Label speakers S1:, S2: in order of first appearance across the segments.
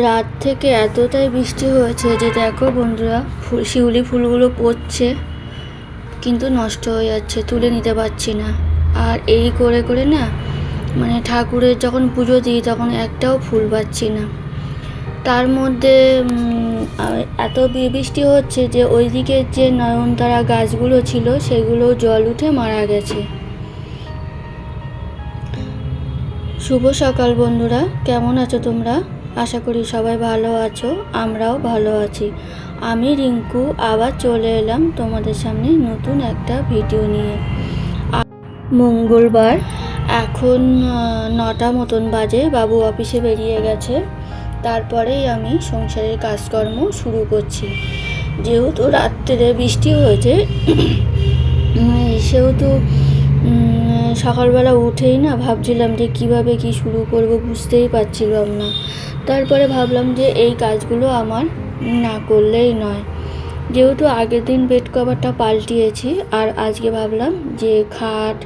S1: রাত থেকে এতটাই বৃষ্টি হয়েছে যে দেখো বন্ধুরা, ফুল, শিউলি ফুলগুলো পড়ছে, কিন্তু নষ্ট হয়ে যাচ্ছে, তুলে নিতে পারছি না। আর এই করে করে না মানে ঠাকুরের যখন পুজো দিই তখন একটাও ফুল পাচ্ছি না। তার মধ্যে এত বৃষ্টি হচ্ছে যে ওই ওইদিকে যে নয়নতারা গাছগুলো ছিল সেগুলো জল উঠে মারা গেছে। শুভ সকাল বন্ধুরা, কেমন আছো তোমরা? আশা করি সবাই ভালো আছো, আমরাও ভালো আছি। আমি রিঙ্কু, আবার চলে এলাম তোমাদের সামনে নতুন একটা ভিডিও নিয়ে। মঙ্গলবার, এখন নটা মতন বাজে, বাবু অফিসে বেরিয়ে গেছে। তারপরেই আমি সংসারের কাজকর্ম শুরু করছি। যেহেতু রাত্রে বৃষ্টি হয়েছে, সেহেতু সকালবেলা উঠেই না ভাবছিলাম যে কীভাবে কি শুরু করব বুঝতেই পারছিলাম না। তারপরে ভাবলাম যে এই কাজগুলো আমার না করলেই নয়। যেহেতু আগের দিন বেড কভারটা পাল্টিয়েছি, আর আজকে ভাবলাম যে খাট,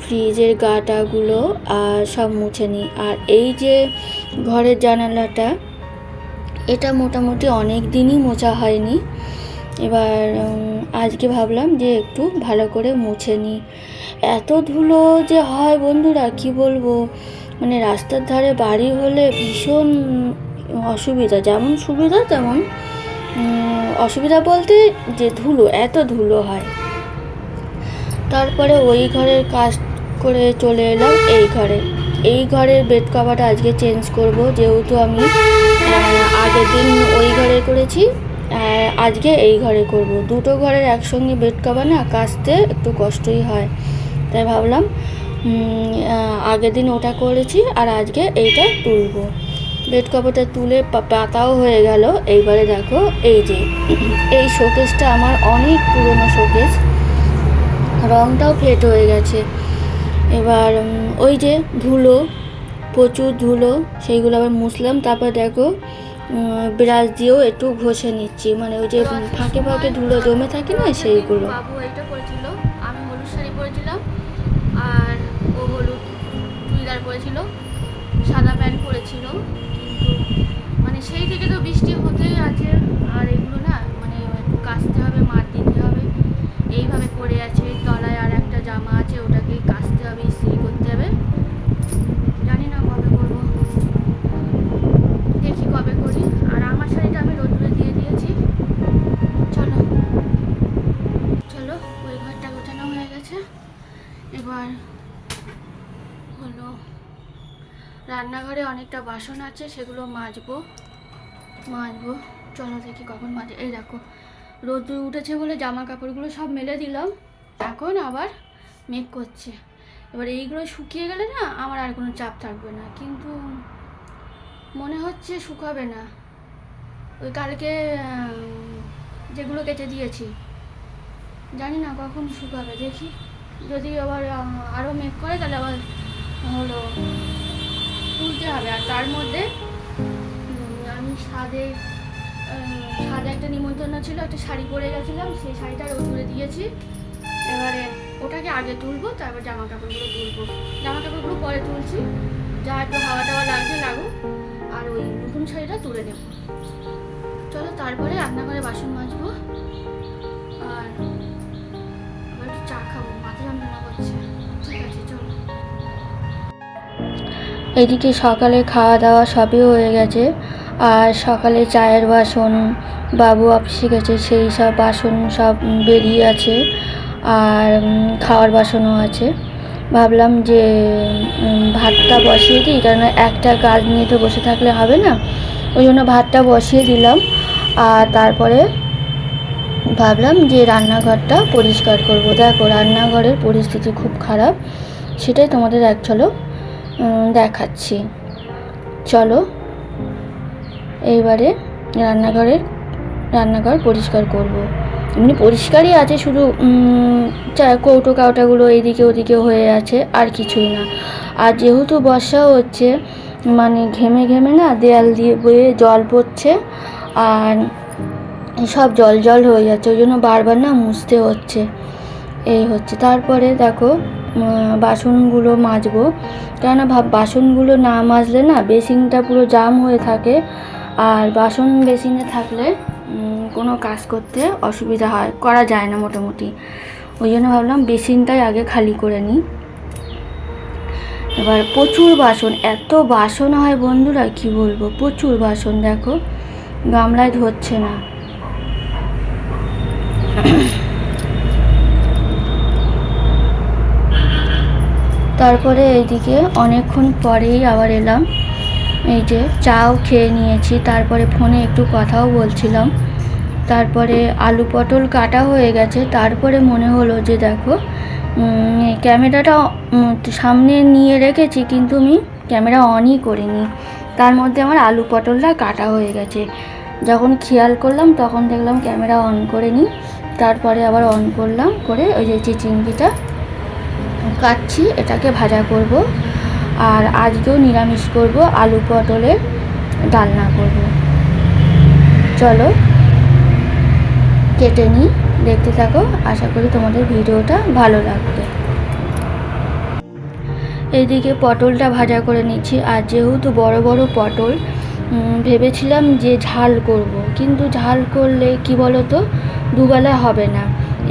S1: ফ্রিজের গাটাগুলো আর সব মুছে নিই। আর এই যে ঘরের জানালাটা, এটা মোটামুটি অনেক দিনই মোছা হয়নি। এবার আজকে ভাবলাম যে একটু ভালো করে মুছে নিই। এত ধুলো যে হয় বন্ধুরা, কি বলব? মানে রাস্তার ধারে বাড়ি হলে ভীষণ অসুবিধা, যেমন সুবিধা তেমন অসুবিধা বলতে যে ধুলো, এত ধুলো হয়। তারপরে ওই ঘরের কাজ করে চলে এলাম এই ঘরে। এই ঘরের বেড কভারটা আজকে চেঞ্জ করব, যেহেতু আমি আগের দিন ওই ঘরে করেছি আজকে এই ঘরে করব। দুটো ঘরের একসঙ্গে বেড কভার না, কাচতে একটু কষ্টই হয়। তাই ভাবলাম আগের দিন ওটা করেছি আর আজকে এইটা তুলবো। বেড কভারটা তুলে পাতাও হয়ে গেল। এইবারে দেখো, এই যে, এই শোকেসটা আমার অনেক পুরনো শোকেস রংটাও ফেট হয়ে গেছে। এবার ওই যে ধুলো, প্রচুর ধুলো, সেইগুলো আবার মুছলাম। তারপর দেখো ব্রাশ দিয়েও একটু ঘষে নিচ্ছি। মানে ওই যে ফাঁকে ফাঁকে ধুলো জমে থাকে না সেইগুলো।
S2: পরেছিল আমি হলুদ শাড়ি পরেছিলাম আর ও হলুদ চুড়িদার পরেছিল, সাদা প্যান্ট পরেছিল, কিন্তু মানে সেই থেকে তো বৃষ্টি হতেই আছে, আর এগুলো না মানে কাচতে হবে মার দিতে হবে, এইভাবে পড়ে আছে অনেকটা বাসন আছে, সেগুলো মাজবো। মাজবো। চলো দেখি কখন মাজে। এই দেখো রোদ উঠেছে বলে জামা কাপড়গুলো সব মেলে দিলাম। এখন আবার মেঘ করছে। এবার এইগুলো শুকিয়ে গেলে না আমার আর কোনো চাপ থাকবে না। কিন্তু মনে হচ্ছে শুকাবে না। ওই কালকে যেগুলো কেটে দিয়েছি। জানি না কখন শুকাবে। দেখি। যদি আবার আরও মেঘ করে তাহলে আবার হলো। তুলতে হবে আর তার মধ্যে আমি স্বাদে স্বাদে একটা নিমন্ত্রণ ছিল, একটা শাড়ি পরে গেছিলাম, সেই শাড়িটা তুলে দিয়েছি। এবারে ওটাকে আগে তুলবো, তারপর জামা কাপড়গুলো তুলবো। জামা কাপড়গুলো পরে তুলছি, যা একটু হাওয়া টাওয়া লাগছে লাগুক, আর ওই নতুন শাড়িটা তুলে নেব। চলো তারপরে রান্নাঘরে বাসন মাজবো।
S1: এদিকে সকালে খাওয়া দাওয়া সবই হয়ে গেছে। আর সকালে চায়ের বাসন বাবু অফিসে গেছে, সেই সব বাসন সব বেরিয়ে আছে। আর খাওয়ার বাসনও আছে। ভাবলাম যে ভাতটা বসিয়ে দিই কারণ একটা কাজ নিয়ে তো বসে থাকলে হবে না। ওই জন্য ভাতটা বসিয়ে দিলাম। আর তারপরে ভাবলাম যে রান্নাঘরটা পরিষ্কার করব। দেখো, রান্নাঘরের পরিস্থিতি খুব খারাপ। সেটাই তোমাদের এক ঝলক দেখাচ্ছি। চলো, এইবারে রান্নাঘরের রান্নাঘর পরিষ্কার করব। এমনি পরিষ্কারই আছে, শুধু কৌটো কাউটাগুলো এদিকে ওদিকে হয়ে আছে, আর কিছুই না। আর যেহেতু বর্ষা হচ্ছে মানে ঘেমে ঘেমে না দেয়াল দিয়ে বয়ে জল পড়ছে, আর সব জল জল হয়ে যাচ্ছে, ওই জন্য বারবার না মুছতে হচ্ছে। এই হচ্ছে। তারপরে দেখো বাসনগুলো মাজবো। কেননা ভাব বাসনগুলো না মাজলে না বেসিনটা পুরো জাম হয়ে থাকে। আর বাসন বেসিনে থাকলে কোনো কাজ করতে অসুবিধা হয়, করা যায় না মোটামুটি। ওই জন্য ভাবলাম বেসিনটাই আগে খালি করে নিই। এবার প্রচুর বাসন, এত বাসন হয় বন্ধুরা, কি বলব? প্রচুর বাসন, দেখো। গামলায় ধরছে না। তারপরে এইদিকে অনেকক্ষণ পরেই আবার এলাম। এই যে চাও খেয়ে নিয়েছি, তারপরে ফোনে একটু কথাও বলছিলাম। তারপরে আলু পটল কাটা হয়ে গেছে, তারপরে মনে হলো যে দেখো ক্যামেরাটা সামনে নিয়ে রেখেছি কিন্তু আমি ক্যামেরা অনই করিনি। তার মধ্যে আমার আলু পটলটা কাটা হয়ে গেছে। যখন খেয়াল করলাম তখন দেখলাম ক্যামেরা অন করে নিই তারপরে আবার অন করলাম করে ওই যে চিচিঙ্গিটা কাটছি, এটাকে ভাজা করব। আর আজকেও নিরামিষ করব, আলু পটলের ডালনা করব। চলো, কেটে নিই। দেখতে থাকো, আশা করি তোমাদের ভিডিওটা ভালো লাগবে। এইদিকে পটলটা ভাজা করে নিচ্ছি। আর যেহেতু বড় বড় পটল ভেবেছিলাম যে ঝাল করব। কিন্তু ঝাল করলে কি বলো তো দুবেলা হবে না।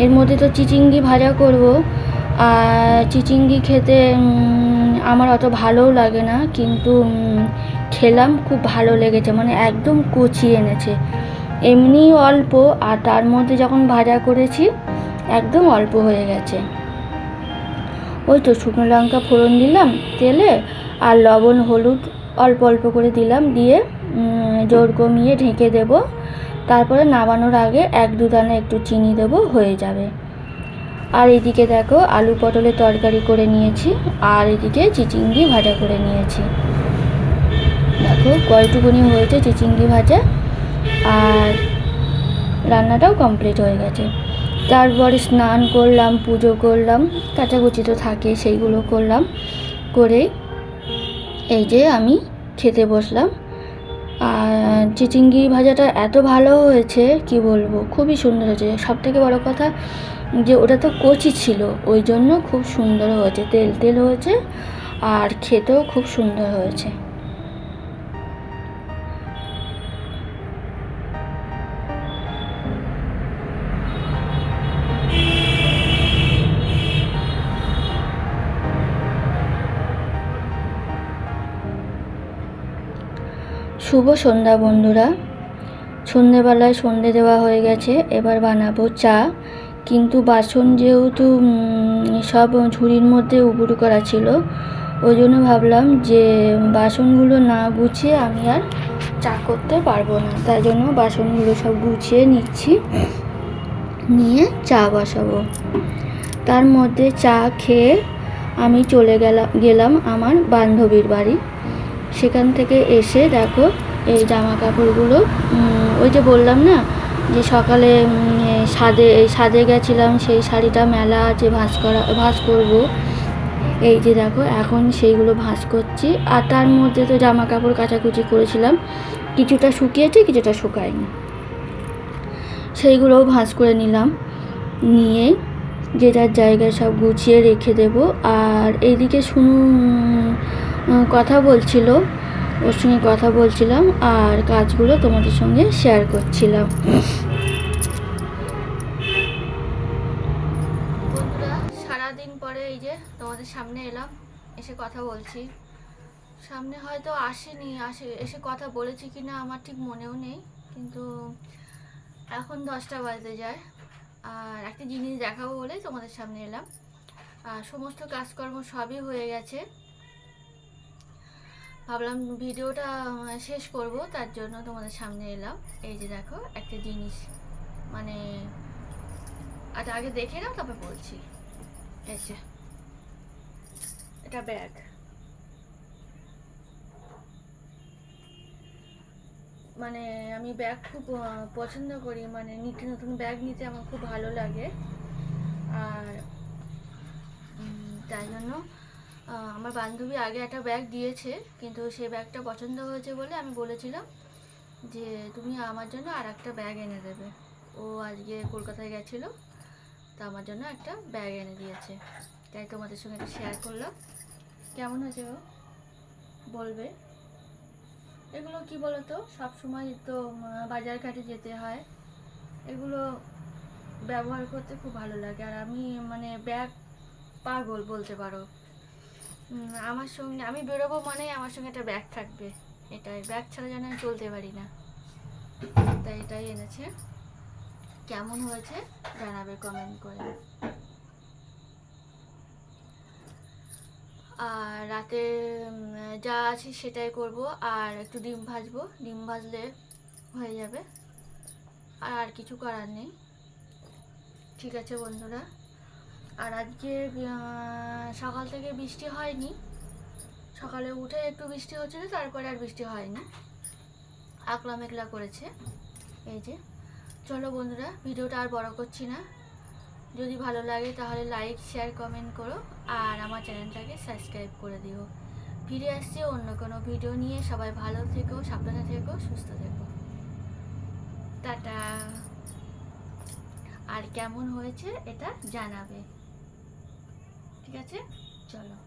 S1: এর মধ্যে তো চিচিঙ্গি ভাজা করব চিচিঙ্গি খেতে আমার অত ভালোও লাগে না, কিন্তু খেলাম, খুব ভালো লেগেছে মানে একদম কচি এনেছে। এমনি অল্প, আর তার মধ্যে যখন ভাজা করেছি, একদম অল্প হয়ে গেছে। ওই তো শুকনো লঙ্কা ফোড়ন দিলাম, তেলে, আর লবণ, হলুদ অল্প অল্প করে দিলাম, দিয়ে জোর কমিয়ে ঢেকে দেব। তারপরে নামানোর আগে এক দু দানা একটু চিনি দেব, হয়ে যাবে। আর এদিকে দেখো আলু পটলের তরকারি করে নিয়েছি, আর এদিকে চিচিঙ্গি ভাজা করে নিয়েছি। দেখো কয়টুকুনি হয়েছে চিচিঙ্গি ভাজা, আর রান্নাটাও কমপ্লিট হয়ে গেছে। তারপরে স্নান করলাম, পুজো করলাম, কাচাকুচি তো থাকে, সেইগুলো করলাম, করে এই যে আমি খেতে বসলাম। আর চিচিঙ্গি ভাজাটা এত ভালো হয়েছে, কি বলব, খুবই সুন্দর হয়েছে। সব থেকে বড়ো কথা যে ওটা তো কচি ছিল, ওই জন্য খুব সুন্দর হয়েছে, তেল তেল হয়েছে আর খেতেও খুব সুন্দর হয়েছে। শুভ সন্ধ্যা বন্ধুরা। সন্ধেবেলায় সন্ধে দেওয়া হয়ে গেছে, এবার বানাবো চা। কিন্তু বাসন যেহেতু সব ঝুড়ির মধ্যে উবুড় করা ছিল, ওই জন্য ভাবলাম যে বাসনগুলো না গুছিয়ে আমি আর চা করতে পারব না। তাই জন্য বাসনগুলো সব গুছিয়ে নিচ্ছি, নিয়ে চা বসাবো। তার মধ্যে চা খেয়ে আমি চলে গেলাম গেলাম আমার বান্ধবীর বাড়ি। সেখান থেকে এসে দেখো এই জামা কাপড়গুলো ওই যে বললাম না যে সকালে সাদে এই সাদে গেছিলাম সেই শাড়িটা মেলা আছে ভাঁজ করা ভাঁজ করব। এই যে দেখো এখন সেইগুলো ভাঁজ করছি। আর তার মধ্যে তো জামা কাপড় কাচাকুচি করেছিলাম। কিছুটা শুকিয়েছে কিছুটা শুকায়নি। সেইগুলোও ভাঁজ করে নিলাম। নিয়ে যে যার জায়গায় সব গুছিয়ে রেখে দেব। আর এইদিকে শুনু উম, উম, কথা বলছিল, ওর সঙ্গে কথা বলছিলাম আর কাজগুলো তোমাদের সঙ্গে শেয়ার করছিলাম।
S2: সারাদিন পরে এই যে তোমাদের সামনে এলাম, এসে কথা বলছি। সামনে হয়তো আসেনি, আসে, এসে কথা বলেছি কি না আমার ঠিক মনেও নেই, কিন্তু এখন দশটা বাজতে যায়। আর একটা জিনিস দেখাবো বলে তোমাদের সামনে এলাম। আর সমস্ত কাজকর্ম সবই হয়ে গেছে। ভাবলাম ভিডিওটা শেষ করব, তার জন্য তোমাদের সামনে এলাম। এই যে দেখো, একটা জিনিস মানে আচ্ছা আগে দেখে নাও, তারপর বলছি। আচ্ছা এটা ব্যাগ। মানে আমি ব্যাগ খুব পছন্দ করি। মানে নিত্য নতুন ব্যাগ নিতে আমার খুব ভালো লাগে। আর তাই জন্য আমার বান্ধবী আগে একটা ব্যাগ দিয়েছে, কিন্তু সেই ব্যাগটা পছন্দ হয়েছে বলে আমি বলেছিলাম যে, তুমি আমার জন্য আর একটা ব্যাগ এনে দেবে। ও আজকে কলকাতায় গেছিল, তা আমার জন্য একটা ব্যাগ এনে দিয়েছে। তাই তোমাদের সঙ্গে একটু শেয়ার করলাম। কেমন হয়েছে গো? বলবে? এগুলো কি বলতো? সব সময় তো বাজার ঘাটে যেতে হয়। এগুলো ব্যবহার করতে খুব ভালো লাগে। আর আমি মানে ব্যাগ পাগল বলতে পারো। আমার সঙ্গে আমি বেরোবো মানে আমার সঙ্গে একটা ব্যাগ থাকবে। এটাই। ব্যাগ ছাড়া যেন আমি চলতে পারি না। তাই এটাই এনেছে। কেমন হয়েছে জানাবে কমেন্ট করে। আর রাতে যা আছে সেটাই করব। আর একটু ডিম ভাজবো। ডিম ভাজলে হয়ে যাবে। আর আর কিছু করার নেই। ঠিক আছে বন্ধুরা। আর আজকে সকাল থেকে বৃষ্টি হয়নি। সকালে উঠে একটু বৃষ্টি হচ্ছিল, তারপরে আর বৃষ্টি হয়নি। আকলা মেঘলা করেছে। এই যে, চলো বন্ধুরা, ভিডিওটা আর বড় করছি না। যদি ভালো লাগে তাহলে লাইক শেয়ার কমেন্ট করো, আর আমার চ্যানেলটাকে সাবস্ক্রাইব করে দিও। ফিরে আসছি অন্য কোনো ভিডিও নিয়ে। সবাই ভালো থেকো, সাবধানে থেকো, সুস্থ থেকো। টাটা। আর কেমন হয়েছে এটা জানাবে। ঠিক আছে? চলো।